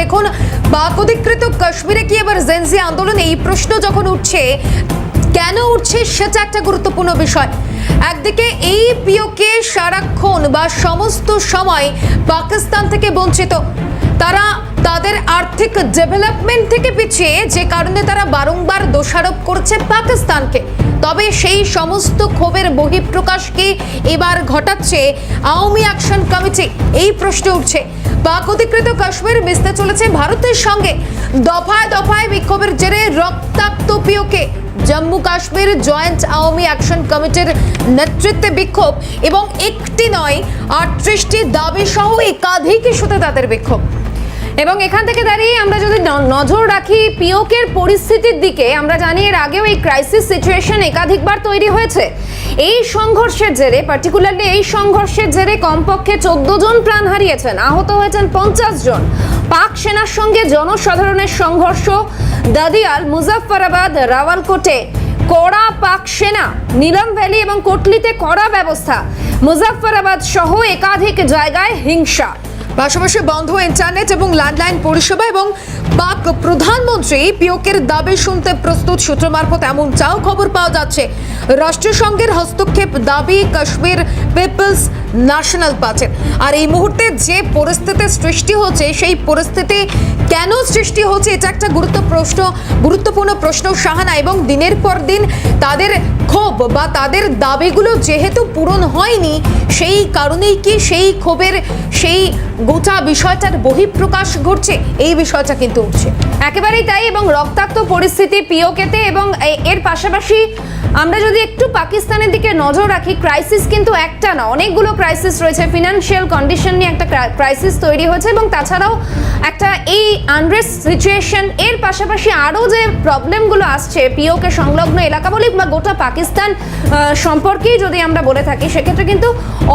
দেখুন পাক অধিকৃত কাশ্মীরে কি এবার জেনজি আন্দোলন? এই প্রশ্ন যখন উঠছে, কেন উঠছে সেটা একটা গুরুত্বপূর্ণ বিষয়। একদিকে এই পিওকে সারাক্ষণ বা সমস্ত সময় পাকিস্তান থেকে বঞ্চিত। তারা তাদের আর্থিক ডেভেলপমেন্ট থেকে পিছিয়ে যে কারণে তারা বারংবার দোষারোপ করছে পাকিস্তানকে। তবে সেই সমস্ত ক্ষোভের বহিঃপ্রকাশ কি এবার ঘটাচ্ছে আওয়ামী অ্যাকশন কমিটি? এই প্রশ্ন উঠছে। পাক অধিকৃত কাশ্মীর মিশতে চলেছে ভারতের সঙ্গে। দফায় দফায় বিক্ষোভের জেরে রক্তাক্ত PoK. Jammu Kashmir joint Awami action কমিটির নেতৃত্বে বিক্ষোভ এবং একটি নয়, আটত্রিশটি দাবি সহ একাধিক ইস্যুতে তাদের বিক্ষোভ। এবং এখান থেকে দাঁড়িয়ে আমরা যদি নজর রাখি পিওকের পরিস্থিতির দিকে, আমরা জানি এর আগেও এই ক্রাইসিস সিচুয়েশন একাধিকবার তৈরি হয়েছে। এই সংঘর্ষের জেরে পার্টিকুলারলি এই সংঘর্ষের জেরে কমপক্ষে চোদ্দ জন প্রাণ হারিয়েছেন, আহত হয়েছেন পঞ্চাশ জন। পাক সেনার সঙ্গে জনসাধারণের সংঘর্ষ, দাদিয়াল, মুজাফফরাবাদ, রাওয়ালকোটে কড়া পাক সেনা, নীলম ভ্যালি এবং কোটলিতে কড়া ব্যবস্থা, মুজাফফরাবাদ সহ একাধিক জায়গায় হিংসা। পাশাপাশি বন্ধ ইন্টারনেট এবং ল্যান্ডলাইন পরিষেবা এবং পাক প্রধানমন্ত্রী পিওকের দাবি শুনতে প্রস্তুত সূত্র মারফত এমনটাও খবর পাওয়া যাচ্ছে। রাষ্ট্রসংঘের হস্তক্ষেপ দাবি কাশ্মীর পিপলস ন্যাশনাল পার্টির। আর এই মুহূর্তে যে পরিস্থিতির সৃষ্টি হচ্ছে, সেই পরিস্থিতি কেন সৃষ্টি হচ্ছে? এটা একটা গুরুত্ব প্রশ্ন, গুরুত্বপূর্ণ প্রশ্ন সাহানা, এবং দিনের পর দিন তাদের ক্ষোভ বা তাদের দাবিগুলো যেহেতু পূরণ হয়নি, সেই কারণেই কি সেই ক্ষোভের সেই গোটা বিষয়টার বহিঃপ্রকাশ ঘটছে? এই বিষয়টা কিন্তু উঠছে। একেবারেই তাই, এবং রক্তাক্ত পরিস্থিতি, পিওকেতে, এবং এর পাশাপাশি আমরা যদি একটু পাকিস্তানের দিকে নজর রাখি ক্রাইসিস কিন্তু একটা না। অনেকগুলো ক্রাইসিস রয়েছে। ফিনান্সিয়াল কন্ডিশন নিয়ে একটা ক্রাইসিস তৈরি হয়েছে এবং তাছাড়াও একটা এই আনরেস্ট সিচুয়েশন এর পাশাপাশি আরও যে প্রবলেমগুলো আসছে পিওকে সংলগ্ন এলাকা বলি বা গোটা পাকিস্তান সম্পর্কেই যদি আমরা বলে থাকি সেক্ষেত্রে কিন্তু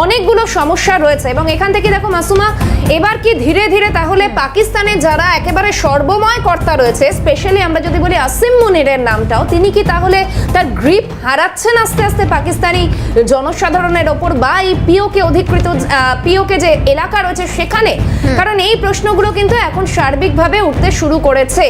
অনেকগুলো সমস্যা রয়েছে। এবং এখান থেকে দেখো মাসুমা এবার কি ধীরে ধীরে তাহলে পাকিস্তানে যারা একেবারে সর্বময় কর্তা রয়েছে স্পেশালি আমরা যদি বলি আসিম মুনিরের নামটাও তিনি কি তাহলে তার গ্রিপ হারাচ্ছেন আস্তে আস্তে পাকিস্তানি জনসাধারণের ওপর বা এই পিওকে অধিকৃত পিওকে যে এলাকা রয়েছে সেখানে। কারণ এই প্রশ্নগুলো কিন্তু এখন সার্বিকভাবে উঠতে শুরু করেছে।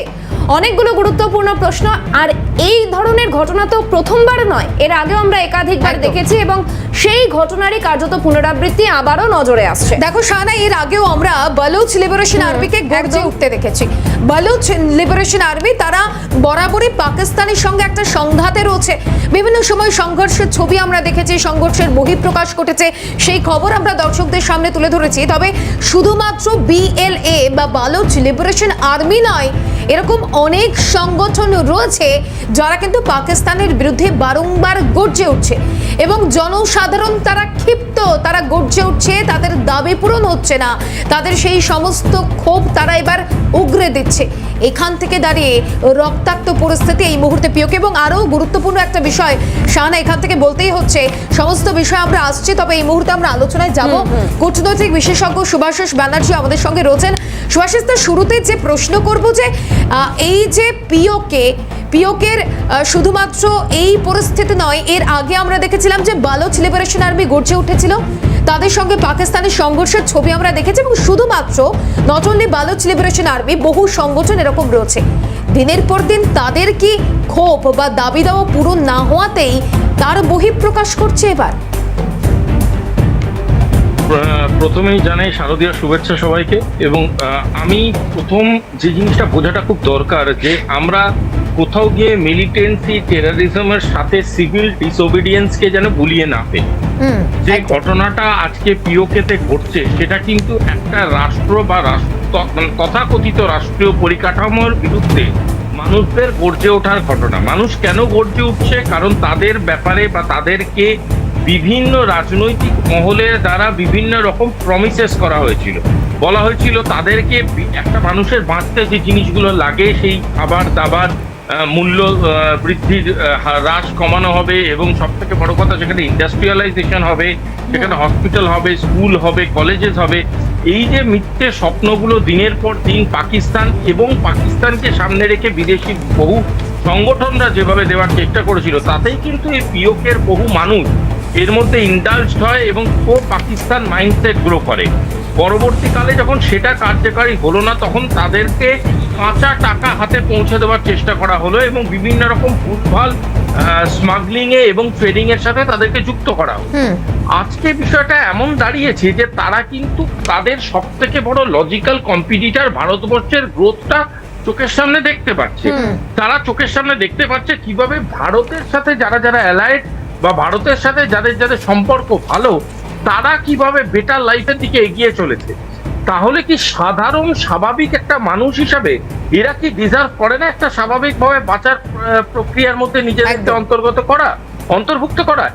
অনেকগুলো গুরুত্বপূর্ণ প্রশ্ন আর এই ধরনের ঘটনা তো প্রথমবার নয়। এর আগেও আমরা একাধিকবার। দেখেছি এবং সেই ঘটনারই কার্যত পুনরাবৃত্তি আবারও নজরে আসছে। দেখো শাহানা এর আগেও আমরা বালুচ লিবারেশন আর্মিকে গর্জে। উঠতে দেখেছি। বালুচ লিবারেশন আর্মি তারা বরাবরই পাকিস্তানের সঙ্গে একটা সংঘাতে রয়েছে। বিভিন্ন সময় সংঘর্ষের ছবি আমরা দেখেছি সংঘর্ষের বহিঃপ্রকাশ ঘটেছে সেই খবর আমরা দর্শকদের সামনে তুলে ধরেছি। তবে শুধুমাত্র বিএলএ বা বালুচ লিবারেশন আর্মি নয় এরকম অনেক সংগঠন রয়েছে যারা কিন্তু পাকিস্তানের বিরুদ্ধে বারংবার গর্জে উঠছে। এবং জনসাধারণ তারা ক্ষিপ্ত তারা গর্জে উঠছে তাদের দাবি পূরণ হচ্ছে না। তাদের সেই সমস্ত ক্ষোভ তারা এবার উগরে দিচ্ছে। এখান থেকে দাঁড়িয়ে রক্তাক্ত পরিস্থিতি এই মুহূর্তে পিওকে এবং আরও গুরুত্বপূর্ণ একটা বিষয় শাহানা এখান থেকে বলতেই হচ্ছে সমস্ত বিষয় আমরা আসছি তবে এই মুহূর্তে আমরা আলোচনায় যাব। কূটনৈতিক বিশেষজ্ঞ সুভাষিস ব্যানার্জি আমাদের সঙ্গে রয়েছেন। সুভাষিস তার শুরুতে যে প্রশ্ন করব যে আহ, এই যে পিওকে পিওকের শুধুমাত্র এই পরিস্থিতি নয় এর আগে আমরা দেখেছিলাম যে বালোচ লিবারেশন আর্মি গর্জে উঠেছিল। তাদের সঙ্গে পাকিস্তানের সংঘর্ষের ছবি আমরা দেখেছি এবং শুধুমাত্র not only Baloch liberation army বহু সংগঠন এরকম রয়েছে। দিনের পর দিন তাদের কি ক্ষোভ বা দাবি দাওয়া পূরণ না হওয়াতেই তার বহিঃপ্রকাশ করছে এবার। প্রথমেই জানাই শারদীয় শুভেচ্ছা সবাইকে এবং আমি প্রথম যে জিনিসটা বোঝাটা খুব দরকার যে আমরা কোথাও গিয়ে মিলিটেন্সি টেরারিজমের সাথে সিভিল ডিসোবিডিয়েন্সকে যেন ভুলিয়ে না ফেলি। যে ঘটনাটা আজকে পিওকেতে ঘটছে সেটা কিন্তু একটা রাষ্ট্র বা মানে তথাকথিত রাষ্ট্রীয় পরিকাঠামোর বিরুদ্ধে মানুষদের গর্জে ওঠার ঘটনা। মানুষ কেন গর্জে উঠছে? কারণ তাদের ব্যাপারে বা তাদেরকে বিভিন্ন রাজনৈতিক মহলের দ্বারা বিভিন্ন রকম প্রমিসেস করা হয়েছিল। বলা হয়েছিল তাদেরকে একটা মানুষের বাঁচতে যে জিনিসগুলো লাগে সেই খাবার দাবার মূল্য বৃদ্ধির হ্রাস কমানো হবে এবং সব থেকে বড় কথা সেখানে ইন্ডাস্ট্রিয়ালাইজেশন হবে সেখানে হসপিটাল হবে স্কুল হবে কলেজেস হবে এই যে মিথ্যে স্বপ্নগুলো দিনের পর দিন পাকিস্তান এবং পাকিস্তানকে সামনে রেখে বিদেশি বহু সংগঠনরা যেভাবে দেওয়ার চেষ্টা করেছিল তাতেই কিন্তু এই পিওকের বহু মানুষ এর মধ্যে ইন্ডালজড হয় এবং পাকিস্তান মাইন্ডসেট গ্রো করে। পরবর্তীকালে যখন সেটা কার্যকারী হলো না তখন তাদেরকে কাঁচা টাকা হাতে পৌঁছে দেওয়ার চেষ্টা করা হলো এবং বিভিন্ন রকম ভুলভাল স্মাগলিং এ এবং ট্রেডিং এর সাথে তাদেরকে যুক্ত করা হলো। আজকে বিষয়টা এমন দাঁড়িয়েছে যে তারা কিন্তু তাদের সব থেকে বড় লজিক্যাল কম্পিটিটার ভারতবর্ষের গ্রোথটা চোখের সামনে দেখতে পাচ্ছে। তারা চোখের সামনে দেখতে পাচ্ছে কীভাবে ভারতের সাথে যারা যারা অ্যালাইড বা ভারতের সাথে যাদের যাদের সম্পর্ক ভালো তারা কীভাবে বেটার লাইফের দিকে এগিয়ে চলেছে? তাহলে কি সাধারণ স্বাভাবিক একটা মানুষ হিসাবে এরা কি ডিজার্ভ করে না একটা স্বাভাবিকভাবে বাঁচার প্রক্রিয়ার মধ্যে নিজেদেরকে অন্তর্গত করা অন্তর্ভুক্ত করা?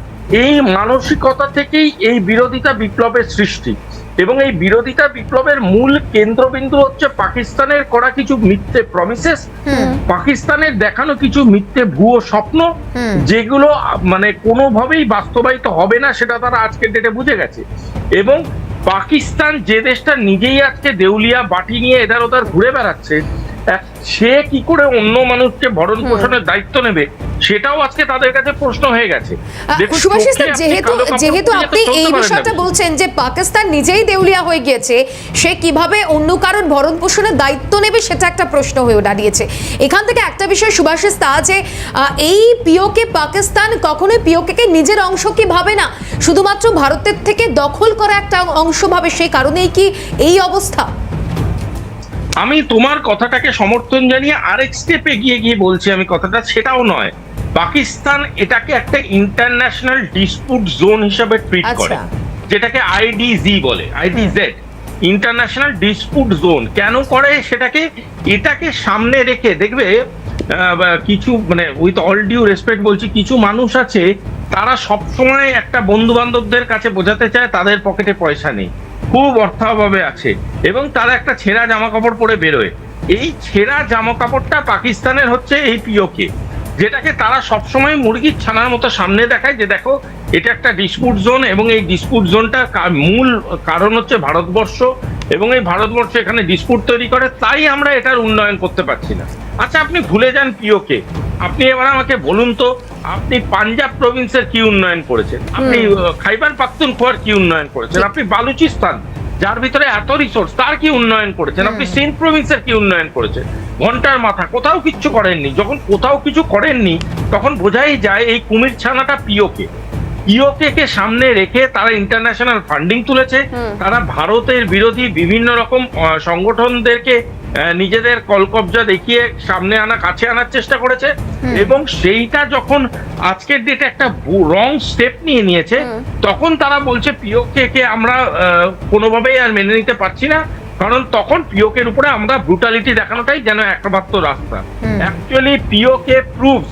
এই মানসিকতা থেকেই এই বিরোধিতা বিপ্লবের সৃষ্টি। এবং এই বিরোধিতা বিপ্লবের মূল কেন্দ্রবিন্দু হচ্ছে পাকিস্তানের করা কিছু মিথ্যে প্রমিসেস পাকিস্তানের দেখানো কিছু মিথ্যে ভুয়ো স্বপ্ন যেগুলো মানে কোনোভাবেই বাস্তবায়িত হবে না সেটা তারা আজকের ডেটে বুঝে গেছে। এবং পাকিস্তান যে দেশটা নিজেই আজকে দেউলিয়া বাটি নিয়ে এধার ওধার ঘুরে বেড়াচ্ছে সে কি করে অন্য মানুষকে ভরণ পোষণের দায়িত্ব নেবে? সেটাও আজকে তাদের কাছে প্রশ্ন হয়ে গেছে। সুভাষিস যেহেতু যেহেতু আপনি এই বিষয়টা বলছেন যে পাকিস্তান নিজেই দেউলিয়া হয়ে গিয়েছে সে কীভাবে অন্য কারোর ভরণ পোষণের দায়িত্ব নেবে সেটা একটা প্রশ্ন হয়ে দাঁড়িয়েছে। এখান থেকে একটা বিষয় সুভাষিস তা যে এই পিওকে পাকিস্তান কখনোই পিওকে নিজের অংশ কি ভাবে না? শুধুমাত্র ভারতের থেকে দখল করা একটা অংশ ভাবে সেই কারণেই কি এই অবস্থা? আমি তোমার কথাটাকে সমর্থন জানিয়ে আরেক স্টেপ এগিয়ে গিয়ে বলছি আমি কথাটা সেটাও নয়। পাকিস্তান এটাকে একটা ইন্টারন্যাশনাল ডিসপুট জোন হিসাবে ট্রিট করে আচ্ছা। যেটাকে আইডিজি বলে আইডিজেড ইন্টারন্যাশনাল ডিসপুট জোন কেন করে সেটাকে? এটাকে সামনে রেখে দেখবে কিছু মানে উইথ অল ডিউ রেসপেক্ট বলছি কিছু মানুষ আছে তারা সবসময় একটা বন্ধু বান্ধবদের কাছে বোঝাতে চায় তাদের পকেটে পয়সা নেই। খুব অর্থাভাবে আছে। এবং তারা একটা ছেঁড়া জামা কাপড় পরে বেরোয়। এই ছেঁড়া জামা কাপড়টা পাকিস্তানের হচ্ছে এই পিওকে, যেটাকে তারা সবসময় মুরগির ছানার মতো সামনে দেখায় যে দেখো, এটা একটা ডিসপুট জোন এবং এই ডিসপুট জোনটা মূল কারণ হচ্ছে ভারতবর্ষ এবং এই ভারতবর্ষ এখানে ডিসপুট তৈরি করে, তাই আমরা এটার উন্নয়ন করতে পারছি না। আচ্ছা আপনি ভুলে যান পিওকে আপনি এবার আমাকে বলুন তো আপনি পাঞ্জাব প্রভিন্সের কি উন্নয়ন করেছেন? আপনি খাইবার পাখতুনখোয়ার কি উন্নয়ন করেছেন? আপনি বালুচিস্তান যার ভিতরে এত রিসোর্স তার কি উন্নয়ন করেছেন? আপনি সিন্ধ প্রভিন্সের কি উন্নয়ন করেছেন? ঘণ্টার মাথা কোথাও কিছু করেননি। যখন কোথাও কিছু করেননি তখন বোঝাই যায় এই কুমির ছানাটা পিওকে পিওকে কে সামনে রেখে তারা ইন্টারন্যাশনাল ফান্ডিং তুলেছে। তারা ভারতের বিরোধী বিভিন্ন রকম সংগঠনদেরকে নিজেদের কলকবজা দেখিয়ে সামনে আনা কাছে আনার চেষ্টা করেছে। এবং সেইটা যখন আজকের ডেটে একটা রং স্টেপ নিয়ে নিয়েছে তখন তারা বলছে পিওকে কে আমরা কোনোভাবেই আর মেনে নিতে পারছি না। কারণ তখন পিওকের উপরে আমরা ব্রুটালিটি দেখানোটাই যেন একমাত্র রাস্তা। Actually PoK proves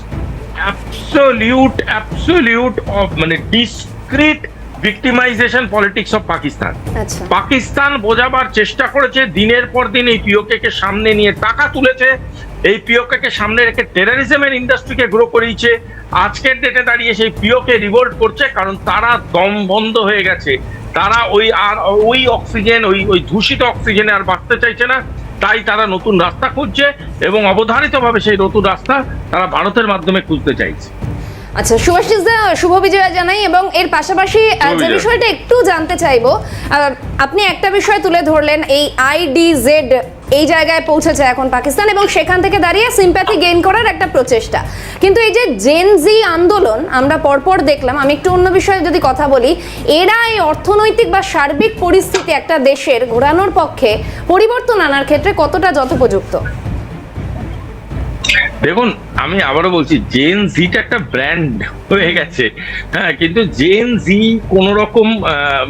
absolute absolute মানে discrete victimisation politics of Pakistan Pakistan বোঝাবার চেষ্টা করেছে দিনের পর দিন এই পিওকে কে সামনে নিয়ে টাকা তুলেছে। এই পিওকে কে সামনে রেখে টেরারিজমের ইন্ডাস্ট্রিকে গ্রো করিয়েছে। আজকের ডেটে দাঁড়িয়ে সেই পিওকে রিভোল্ট করছে কারণ তারা দম বন্ধ হয়ে গেছে। তারা ওই আর ওই অক্সিজেন ওই ওই দূষিত অক্সিজেনে আর বাঁচতে চাইছে না। তাই তারা নতুন রাস্তা খুঁজছে এবং অবধারিতভাবে সেই নতুন রাস্তা তারা ভারতের মাধ্যমে খুঁজতে চাইছে। আচ্ছা সুভাষিস দা শুভ বিজয়া জানাই এবং এর পাশাপাশি যে বিষয়টা একটু জানতে চাইব আপনি একটা বিষয় তুলে ধরলেন এই আইডিজেড এই জায়গায় পৌঁছেছে এখন পাকিস্তান এবং সেখান থেকে দাঁড়িয়ে সিম্প্যাথি গেইন করার একটা প্রচেষ্টা। কিন্তু এই যে জেনজি আন্দোলন আমরা পরপর দেখলাম আমি একটু অন্য বিষয়ে যদি কথা বলি এরা এই অর্থনৈতিক বা সার্বিক পরিস্থিতি একটা দেশের ঘোরানোর পক্ষে পরিবর্তন আনার ক্ষেত্রে কতটা যথোপযুক্ত? দেখুন, আমি আবারও বলছি জেন জিটা একটা ব্র্যান্ড হয়ে গেছে। হ্যাঁ কিন্তু জেন জি কোন রকম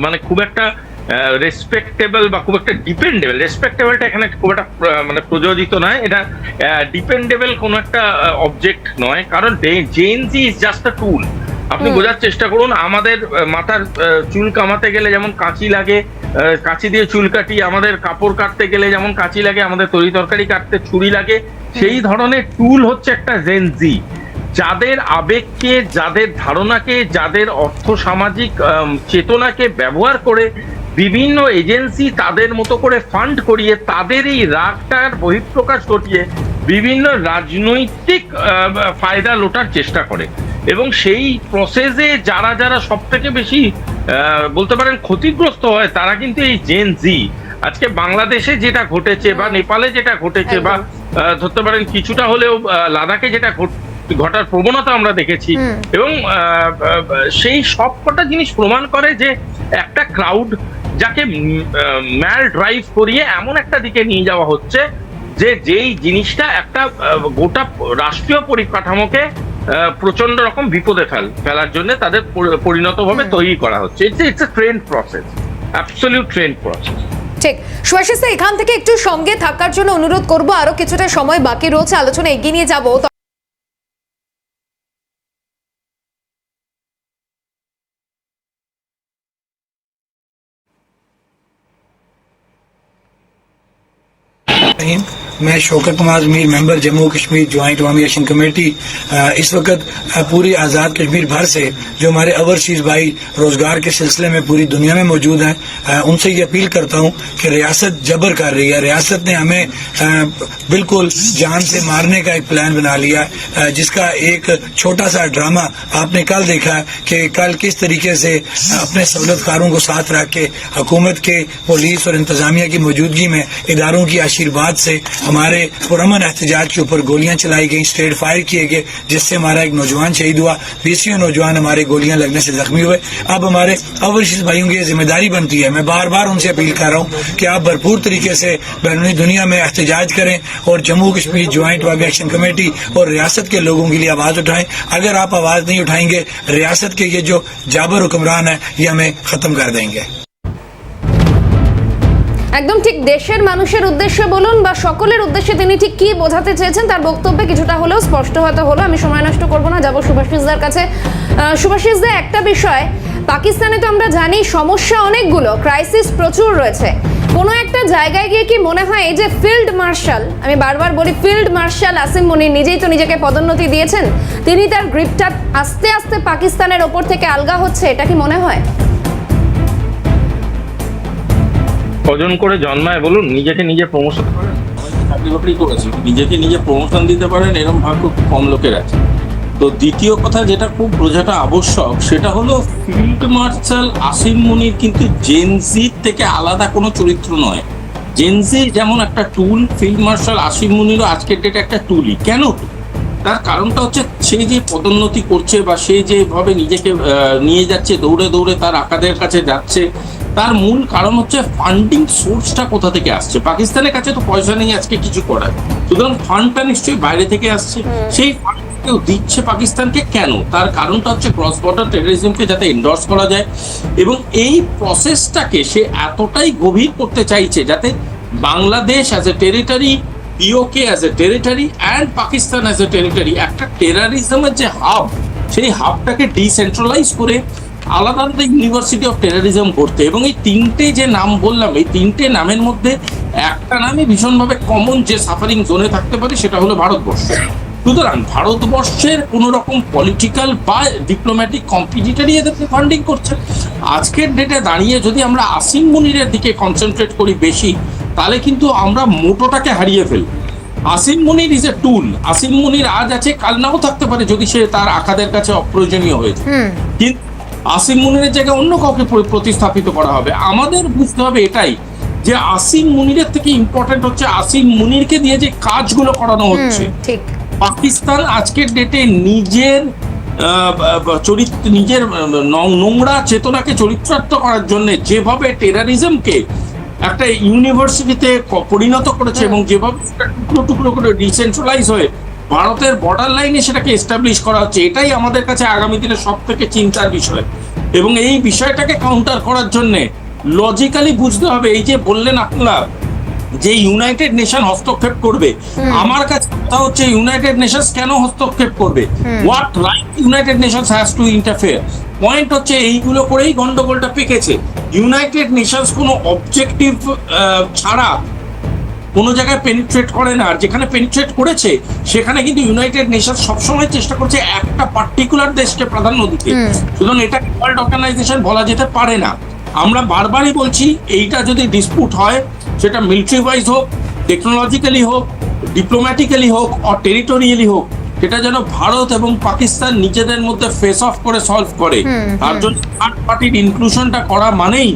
মানে খুব একটা রেসপেক্টেবল বা খুব একটা ডিপেন্ডেবল রেসপেক্টেবলটা এখানে খুব একটা মানে প্রযোজিত নয়। এটা ডিপেন্ডেবল কোনো একটা অবজেক্ট নয়। কারণ Gen Z is just a tool আপনি বোঝার চেষ্টা করুন আমাদের মাথার চুল কামাতে গেলে যেমন কাঁচি লাগে কাঁচি দিয়ে চুল কাটি আমাদের কাপড় কাটতে গেলে যেমন কাঁচি লাগে আমাদের তরি তরকারি কাটতে ছুরি লাগে সেই ধরনের টুল হচ্ছে একটা জেনজি যাদের আবেগকে যাদের ধারণাকে যাদের অর্থ সামাজিক চেতনাকে ব্যবহার করে বিভিন্ন এজেন্সি তাদের মতো করে ফান্ড করিয়ে তাদের এই রাগটার বহিঃপ্রকাশ ঘটিয়ে বিভিন্ন রাজনৈতিক আহ, ফায়দা লোটার চেষ্টা করে। এবং সেই প্রসেসে যারা যারা সব থেকে বেশি বলতে পারেন ক্ষতিগ্রস্ত হয় তারা কিন্তু এই জেন জি আজকে বাংলাদেশে যেটা ঘটেছে বা নেপালে যেটা ঘটেছে বা ধরতে পারেন কিছুটা হলেও লাদাখে যেটা ঘট- ঘটার প্রবণতা আমরা দেখেছি। এবং সেই সব কটা জিনিস প্রমাণ করে যে একটা ক্রাউড যাকে ম্যাল ড্রাইভ করিয়ে এমন একটা দিকে নিয়ে যাওয়া হচ্ছে যে যেই জিনিসটা একটা গোটা রাষ্ট্রীয় পরিকাঠামোকে প্রচণ্ড রকম বিপদে ফেল ফেলার জন্য তাদের পরিণতভাবে তৈরি করা হচ্ছে। It's it's a trend process absolute trend process ঠিক। সুভাষিস এখান থেকে একটু সঙ্গে থাকার জন্য অনুরোধ করব। আরও কিছুটা সময় বাকি রয়েছে আলোচনা এগিয়ে নিয়ে যাব। میں شوکت نواز میر ممبر جموں کشمیر جوائنٹ عوامی ایکشن کمیٹی اس وقت پوری آزاد کشمیر بھر سے جو ہمارے اوورسیز بھائی روزگار کے سلسلے میں پوری دنیا میں موجود ہیں ان سے یہ اپیل کرتا ہوں کہ ریاست جبر کر رہی ہے۔ ریاست نے ہمیں بالکل جان سے مارنے کا ایک پلان بنا لیا جس کا ایک چھوٹا سا ڈرامہ آپ نے کل دیکھا کہ کل کس طریقے سے اپنے سہولت کاروں کو ساتھ رکھ کے حکومت کے پولیس اور انتظامیہ کی موجودگی میں اداروں کی آشیرواد سے ہمارے پرامن احتجاج کے اوپر گولیاں چلائی گئیں اسٹریٹ فائر کیے گئے، جس سے ہمارا ایک نوجوان شہید ہوا۔ بیسیوں نوجوان ہمارے گولیاں لگنے سے زخمی ہوئے۔ اب ہمارے اوورسیز بھائیوں کی ذمہ داری بنتی ہے۔ میں بار بار ان سے اپیل کر رہا ہوں کہ آپ بھرپور طریقے سے بیرونی دنیا میں احتجاج کریں اور جموں کشمیر جوائنٹ واگ ایکشن کمیٹی اور ریاست کے لوگوں کے لیے آواز اٹھائیں۔ اگر آپ آواز نہیں اٹھائیں گے، ریاست کے یہ جو جابر حکمران ہے یہ ہمیں ختم کر دیں گے۔ একদম ঠিক দেশের মানুষের উদ্দেশ্যে বলুন বা সকলের উদ্দেশ্যে তিনি ঠিক কি বোঝাতে চেয়েছেন তার বক্তব্যে কিছুটা হলেও স্পষ্ট হয়তো হলো, আমি সময় নষ্ট করব না, যাব সুভাষিসদার কাছে। সুভাষিসদা, একটা বিষয়, পাকিস্তানে তো আমরা জানি সমস্যা অনেকগুলো ক্রাইসিস প্রচুর রয়েছে। কোনো একটা জায়গায় গিয়ে কি মনে হয় এই যে ফিল্ড মার্শাল আমি বারবার বলি ফিল্ড মার্শাল আসিম মনির নিজেই তো নিজেকে পদোন্নতি দিয়েছেন, তিনি তার গ্রিপটা আস্তে আস্তে পাকিস্তানের ওপর থেকে আলগা হচ্ছে, এটা কি মনে হয়? কজন করে জন্মায় বলুন? নিজেকে নিজে প্রমোশন করেন। চাকরি বাকরি করেছে, নিজেকে নিজে প্রমোশন দিতে পারেন এরকম ভাগ্য কম লোকের আছে। তো দ্বিতীয় কথা যেটা খুব বোঝাটা আবশ্যক, সেটা হলো ফিল্ড মার্শাল আসিম মুনির কিন্তু জেনজির থেকে আলাদা কোনো চরিত্র নয়। জেনজি যেমন একটা টুল ফিল্ড মার্শাল আসিম মুনিরও আজকের ডেটে একটা টুলই কেন? তার কারণটা হচ্ছে সে যে পদোন্নতি করছে বা সে যেভাবে নিজেকে নিয়ে যাচ্ছে, দৌড়ে দৌড়ে তার আকাদের কাছে যাচ্ছে তার মূল কারণ হচ্ছে ফান্ডিং সোর্সটা কোথা থেকে আসছে? পাকিস্তানের কাছে তো পয়সা নেই আজকে কিছু করার। সুতরাং ফান্ডটা নিশ্চয়ই বাইরে থেকে আসছে। সেই ফান্ড কেউ দিচ্ছে পাকিস্তানকে কেন? তার কারণটা হচ্ছে ক্রস বর্ডার টেরোরিজমকে যাতে এন্ডর্স করা যায়। এবং এই প্রসেসটাকে সে এতটাই গভীর করতে চাইছে যাতে Bangladesh as a territory PoK as a territory and Pakistan as a territory একটা টেরারিজমের যে হাব সেই হাবটাকে ডিসেন্ট্রালাইজ করে আলাদা আলাদা ইউনিভার্সিটি অফ টেরারিজম করতে এবং এই তিনটে যে নাম বললাম এই তিনটে নামের মধ্যে একটা নামই ভীষণভাবে কমন যে সাফারিং জোনে থাকতে পারে সেটা হলো ভারতবর্ষ। সুতরাং ভারতবর্ষের কোনো রকম পলিটিক্যাল বা ডিপ্লোম্যাটিক কম্পিটিটারই এদেরকে ফান্ডিং করছে। আজকের ডেটে দাঁড়িয়ে যদি আমরা আসিম মুনিরের দিকে কনসেন্ট্রেট করি বেশি তাহলে কিন্তু আমরা মোটোটাকে হারিয়ে ফেলব। Asim Munir is a tool Asim Munir আজ আছে কাল নাও থাকতে পারে যদি সে তার আকাদের কাছে অপ্রয়োজনীয় হয়েছে কিন্তু আসিম মুনিরের জায়গায় অন্য কাউকে প্রতিস্থাপিত করা হবে। আমাদের বুঝতে হবে এটাই যে আসিম মুনিরের থেকে ইম্পর্টেন্ট হচ্ছে আসিম মুনিরকে দিয়ে যে কাজগুলো করানো হচ্ছে। পাকিস্তান আজকের ডেটে নিজের চরিত্র নিজের নোংরা চেতনাকে চরিত্রার্থ করার জন্য যেভাবে টেরারিজমকে একটা ইউনিভার্সিটিতে পরিণত করেছে এবং যেভাবে টুকরো টুকরো করে ডিসেন্ট্রালাইজ হয়ে ভারতের বর্ডার লাইনে সেটাকে এস্টাবলিশ করা হচ্ছে এটাই আমাদের কাছে আগামী দিনে সব থেকে চিন্তার বিষয়। এবং এই বিষয়টাকে কাউন্টার করার জন্য লজিক্যালি বুঝতে হবে এই যে বললেন আপনারা যে ইউনাইটেড নেশন হস্তক্ষেপ করবে আমার কাছে কথা হচ্ছে ইউনাইটেড নেশনস কেন হস্তক্ষেপ করবে? What right United Nations has to interfere point হচ্ছে এইগুলো করেই গন্ডগোলটা পেকেছে। ইউনাইটেড নেশনস কোনো অবজেক্টিভ ছাড়া কোনো জায়গায় পেনিট্রেট করে না। আর যেখানে পেনিট্রেট করেছে সেখানে কিন্তু ইউনাইটেড নেশন সবসময় চেষ্টা করছে একটা পার্টিকুলার দেশকে প্রাধান্য দিতে। সুতরাং এটা ওয়ার্ল্ড অর্গানাইজেশন বলা যেতে পারে না। আমরা বারবারই বলছি এইটা যদি ডিসপুট হয় সেটা মিলিটারি ওয়াইজ হোক টেকনোলজিক্যালি হোক ডিপ্লোম্যাটিক্যালি হোক অর টেরিটোরিয়ালি হোক সেটা যেন ভারত এবং পাকিস্তান নিজেদের মধ্যে ফেস অফ করে সলভ করে। তার জন্য থার্ড পার্টির ইনক্লুশনটা করা মানেই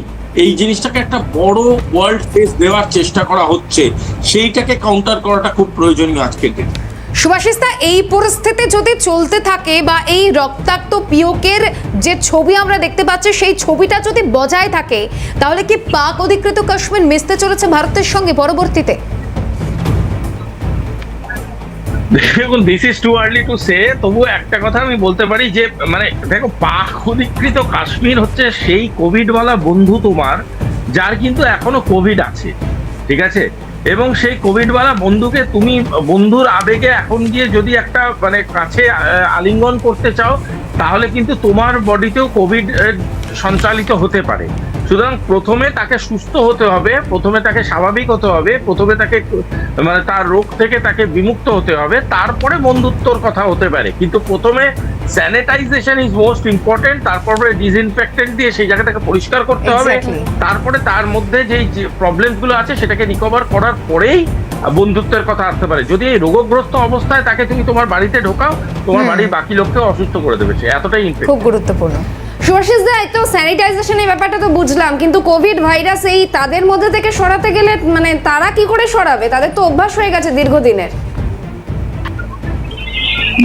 এই জিনিসটাকে একটা বড় ওয়ার্ল্ড ফেস দেওয়ার চেষ্টা করা হচ্ছে। সেইটাকে কাউন্টার করাটা খুব প্রয়োজনীয় আজকের দিনে। সুভাষিস্তা এই পরিস্থিতি যদি চলতে থাকে বা এই রক্তাক্ত পিওকের যে ছবি আমরা দেখতে পাচ্ছি, সেই ছবিটা যদি বজায় থাকে, তাহলে কি পাক অধিকৃত কাশ্মীর মিশতে চলেছে ভারতের সঙ্গে পরবর্তীতে? দেখুন this is too early to say তবু একটা কথা আমি বলতে পারি যে মানে দেখো পাক অধিকৃত কাশ্মীর হচ্ছে সেই কোভিড ওয়ালা বন্ধু তোমার, যার কিন্তু এখনও কোভিড আছে, ঠিক আছে? এবং সেই কোভিড ওয়ালা বন্ধুকে তুমি, বন্ধুর আবেগে এখন গিয়ে যদি একটা মানে কাছে আলিঙ্গন করতে চাও, তাহলে কিন্তু তোমার বডিতেও কোভিড সঞ্চালিত হতে পারে। সুতরাং প্রথমে তাকে সুস্থ হতে হবে প্রথমে তাকে স্বাভাবিক হতে হবে প্রথমে তাকে মানে তার রোগ থেকে তাকে বিমুক্ত হতে হবে তারপরে বন্ধুত্বর কথা হতে পারে। কিন্তু প্রথমে স্যানিটাইজেশন ইজ মোস্ট ইম্পর্টেন্ট তারপরে ডিসইনফেক্টেন্ট দিয়ে সেই জায়গাটাকে পরিষ্কার করতে হবে তারপরে তার মধ্যে যেই প্রবলেমসগুলো আছে সেটাকে রিকভার করার পরেই বন্ধুত্বের কথা আসতে পারে। যদি এই রোগগ্রস্ত অবস্থায় তাকে তুমি তোমার বাড়িতে ঢোকাও তোমার বাড়ির বাকি লোককেও অসুস্থ করে দেবে সে এতটাই খুব গুরুত্বপূর্ণ। সুভাষিস দা তো স্যানিটাইজেশনের ব্যাপারটা তো বুঝলাম কিন্তু কোভিড ভাইরাস এই তাদের মধ্যে থেকে সরাতে গেলে মানে তারা কি করে সরাবে? তাদের তো অভ্যাস হয়ে গেছে দীর্ঘদিনের।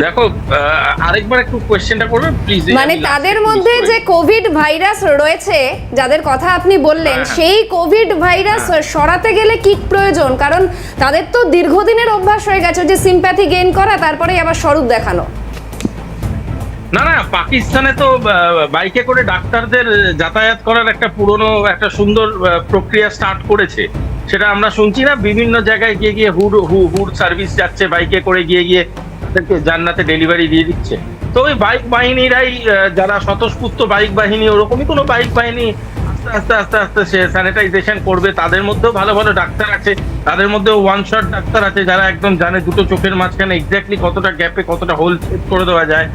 দেখো আরেকবার একটু কোয়েশ্চেনটা করবে প্লিজ মানে তাদের মধ্যে যে কোভিড ভাইরাস রয়েছে যাদের কথা আপনি বললেন হ্যাঁ, হ্যাঁ। সেই কোভিড ভাইরাস সরাতে গেলে কি প্রয়োজন? কারণ তাদের তো দীর্ঘদিনের অভ্যাস হয়ে গেছে যে সিম্প্যাথি গেইন করা তারপরে আবার স্বরূপ দেখানো। না না, পাকিস্তানে তো বাইকে করে ডাক্তারদের যাতায়াত করার একটা পুরনো, একটা সুন্দর প্রক্রিয়া স্টার্ট করেছে। সেটা আমরা শুনছি না, বিভিন্ন জায়গায় গিয়ে গিয়ে হুড হু- হুড সার্ভিস যাচ্ছে, বাইকে করে গিয়ে গিয়ে তাদেরকে জান্নাতে ডেলিভারি দিয়ে দিচ্ছে। তো ওই বাইক বাহিনীরাই যারা স্বতঃস্ফূর্ত বাইক বাহিনী, ওরকমই কোনো বাইক বাহিনী আস্তে আস্তে আস্তে আস্তে সে স্যানিটাইজেশন করবে। তাদের মধ্যেও ভালো ভালো ডাক্তার আছে। তাদের মধ্যেও ওয়ান শট ডাক্তার আছে যারা একদম জানে দুটো চোখের মাঝখানে এক্স্যাক্টলি কতটা গ্যাপে কতটা হোল সেট করে দেওয়া যায়।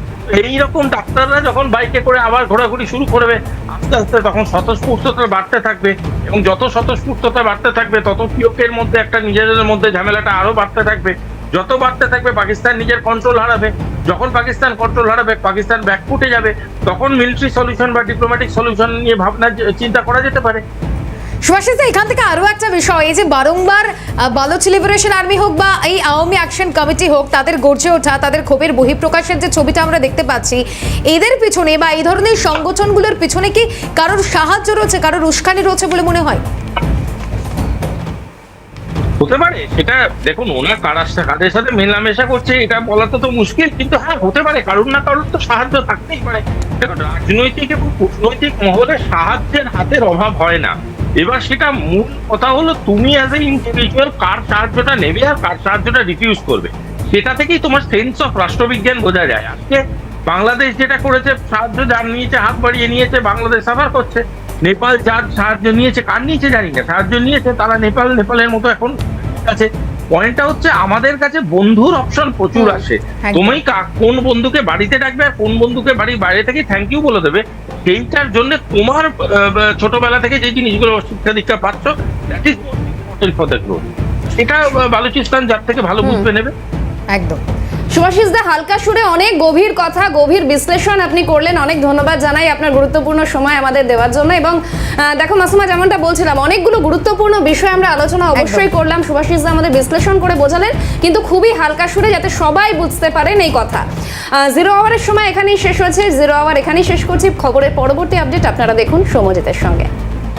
এইরকম ডাক্তাররা যখন বাইকে করে আবার ঘোরাঘুরি শুরু করবে, আস্তে আস্তে তখন স্বতঃস্ফূর্ততা বাড়তে থাকবে এবং যত স্বতঃস্ফূর্ততা বাড়তে থাকবে, তত পিওকের মধ্যে একটা নিজেদের মধ্যে ঝামেলাটা আরও বাড়তে থাকবে। যত বাড়তে থাকবে পাকিস্তান নিজের কন্ট্রোল হারাবে। যখন পাকিস্তান কন্ট্রোল হারাবে, পাকিস্তান ব্যাকফুটে যাবে, তখন মিলিটারি সলিউশন বা ডিপ্লোম্যাটিক সলিউশন নিয়ে ভাবনা, চিন্তা করা যেতে পারে। সুভাষিস এখান থেকে আরও একটা বিষয়, এই যে বারংবার বালোচ লিবারেশন আর্মি হোক বা এই আওয়ামী অ্যাকশন কমিটি হোক, তাদের গর্জে ওঠা, তাদের ক্ষোভের বহিঃপ্রকাশের যে ছবিটা আমরা দেখতে পাচ্ছি, এদের পিছনে বা এই ধরনের সংগঠনগুলোর পিছনে কি কারোর সাহায্য রয়েছে, কারোর উস্কানি রয়েছে বলে মনে হয়? হতে পারে, সেটা দেখুন, ওনার কারার কাদের সাথে মেলামেশা করছে, এটা বলা তো মুশকিল, কিন্তু হ্যাঁ হতে পারে, কারোর না কারোর তো সাহায্য থাকতেই পারে। দেখুন রাজনৈতিক এবং কূটনৈতিক মহলে সাহায্যের হাতের অভাব হয় না। এবার সেটা মূল কথা হলো, তুমি অ্যাজ এ ইন্ডিভিজুয়াল কার সাহায্যটা নেবে আর কার সাহায্যটা রিফিউজ করবে? সেটা থেকেই তোমার সেন্স অফ রাষ্ট্রবিজ্ঞান বোঝা যায়। আজকে বাংলাদেশ যেটা করেছে, সাহায্য যার নিয়েছে, হাত বাড়িয়ে নিয়েছে, বাংলাদেশ সাফার করছে। নেপাল যার সাহায্য নিয়েছে কার নিয়েছে জানি না সাহায্য নিয়েছে তারা নেপাল নেপালের মতো এখন আছে। পয়েন্টটা হচ্ছে আমাদের কাছে বন্ধুর অপশন প্রচুর আসে। তুমি কোন বন্ধুকে বাড়িতে ডাকবে আর কোন বন্ধুকে বাড়ির বাইরে থেকে থ্যাংক ইউ বলে দেবে সেইটার জন্য তোমার ছোটবেলা থেকে যে জিনিসগুলো শিক্ষা দীক্ষা পাচ্ছ that is for the growth এটা বালুচিস্তান যার থেকে ভালো বুঝবে নেবে। একদম। সুভাষিস দা হালকা সুরে অনেক গভীর কথা গভীর বিশ্লেষণ আপনি করলেন। অনেক ধন্যবাদ জানাই আপনার গুরুত্বপূর্ণ সময় আমাদের দেওয়ার জন্য এবং দেখো মাসুমা যেমনটা বলছিলাম অনেকগুলো গুরুত্বপূর্ণ বিষয় আমরা আলোচনা অবশ্যই করলাম। সুভাষিস দা আমাদের বিশ্লেষণ করে বোঝালেন কিন্তু খুবই হালকা সুরে যাতে সবাই বুঝতে পারেন এই কথা। জিরো আওয়ারের সময় এখানেই শেষ হয়েছে জিরো আওয়ার এখানেই শেষ করছি। খবরের পরবর্তী আপডেট আপনারা দেখুন সৌমজিতের সঙ্গে।